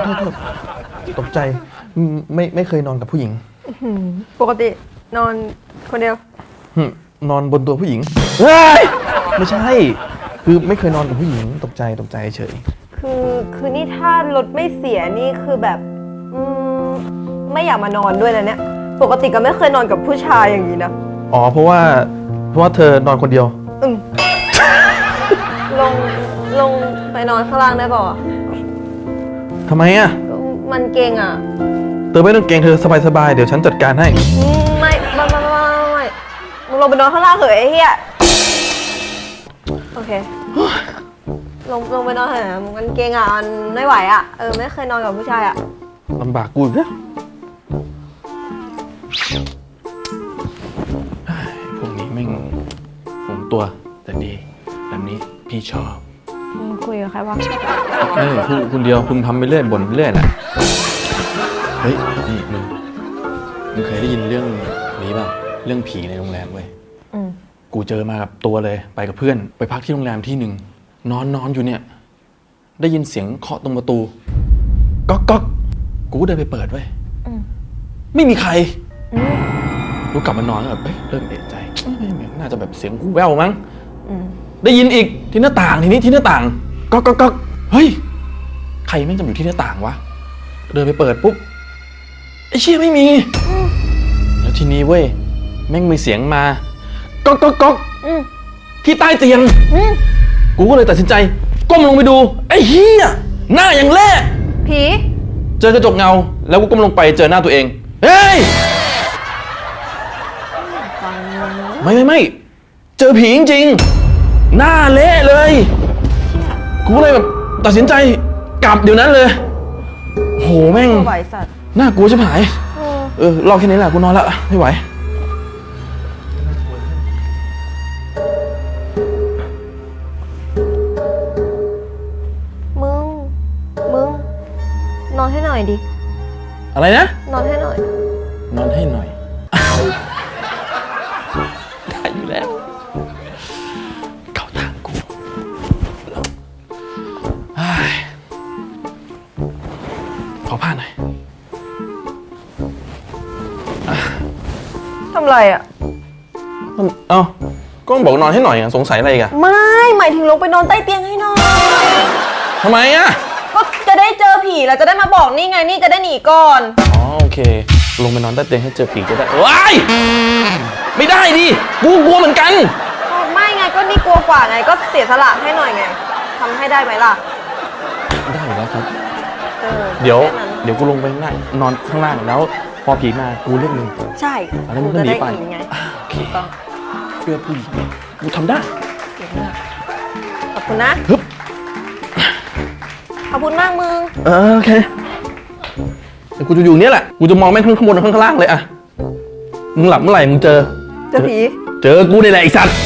ษโทษโทษตกใจอืมไม่ไม่เคยนอนกับผู้หญิงหืมปกตินอนคนเดียวหึนอนบนตัวผู้หญิงเฮ้ยไม่ใช่ คือไม่เคยนอนกับผู้หญิง ตกใจตกใจเฉย คือคือนี่ถ้ารถไม่เสียนี่คือแบบอืมไม่อยากมานอนด้วยนะเนี่ย ปกติก็ไม่เคยนอนกับผู้ชายอย่างนี้นะอ๋อเพราะว่าเพราะว่าเธอนอนคนเดียว อืมลงลงไปนอนข้างล่างได้เปล่าอะ ทำไมอะมันเก่งอะเธอไม่ต้องเกรงเธอสบายๆ เดี๋ยวฉันจัดการให้ อืมไม่ไม่ไม่ไม่ไม่ไม่มึงลงไปนอนข้างล่างเถอะไอ้เหี้ยโอเคลงลงไปนอนเถอะมันเก่งอะมันไม่ไหวอะเออไม่เคยนอนกับผู้ชายอะลำบากกูอีกแล้วเฮ้ยพวกนี้แม่งหงตัวแต่ดีแบบนี้พี่ชอบ มึงคุยกับใครวะเอ้ยคุณคุณเดียวคุณทำไปเรื่อยบ่นไปเรื่อยแหละเฮ้ยนี่มึงมึงเคยได้ยินเรื่องนี้ป่ะเรื่องผีในโรงแรมเว้ยอืมกูเจอมากับตัวเลย ไปกับเพื่อน ไปพักที่โรงแรมที่หนึ่งนอนนอนอยู่เนี่ย ได้ยินเสียงเคาะตรงประตูก๊อกก๊อกกูก็เดินไปเปิดเว้ยอืมไม่มีใครอืม กูกลับมานอนแล้วแบบเอ้ยเริ่มเอะใจเอ้ยน่าจะแบบเสียงกูแววมั้งอืม ได้ยินอีกที่หน้าต่างทีนี้ที่หน้าต่างก๊อกก๊อกก๊อกเฮ้ยใครแม่งจะมาอยู่ที่หน้าต่างวะเดินไปเปิดปุ๊บไอ้เชี่ยไม่มี แล้วทีนี้เว้ยแม่งมีเสียงมาก๊อกก๊อกก๊อกอืมที่ใต้เตียงอืมกูก็เลยตัดสินใจ ก้มลงไปดูไอ้เฮียหน้าอย่างแรกผีเจอกระจกเงา แล้วกูก้มลงไปเจอหน้าตัวเองเฮ้ยฟังไม่ไม่ไม่เจอผีจริงๆ หน้าเละเลยกูเลยแบบตัดสินใจกลับเดี๋ยวนั้นเลย โหแม่ง ไหวสัตว์น่ากลัวชิบหายเออเออรอแค่นี้แหละกูนอนละไม่ไหว มึง มึง นอนให้หน่อยดิ อะไรนะ นอนให้หน่อย นอนให้หน่อยได้อยู่แล้ว ผ้าหน่อยทำไรอะเอ้าก็บอกนอนให้หน่อยอะสงสัยอะไรอีกันไม่ หมายถึงลงไปนอนใต้เตียงให้หน่อยทำไมอะก็จะได้เจอผีแล้วจะได้มาบอกนี่ไงนี่จะได้หนีก่อน อ๋อโอเค ลงไปนอนใต้เตียงให้เจอผีจะได้ว้ายไม่ได้ดิกูกลัวเหมือนกันก็ไม่ไงก็นี่กลัวกว่าไงก็เสียสละให้หน่อยไงทำให้ได้ไหมล่ะ ได้อยู่แล้วครับเออเดี๋ยว แค่นั้น เดี๋ยวกูลงไปข้างล่างนอนข้างล่างแล้ว พอผีมากูเรียกมึงใช่แล้วมึงก็จะหนีได้ไปหนีไงอ่าโอเคถูกต้องเพื่อผู้หญิงกูทำได้เก่งมากขอบคุณนะ ฮึบขอบคุณมากมึง เออโอเคเดี๋ยวกูจะอยู่เนี้ยแหละกูจะมองแม่งข้างบนข้างล่างเลยอะมึงหลับเมื่อไหร่มึงเจอ เจอผี เจอกูนี่แหละไอ้สัตว์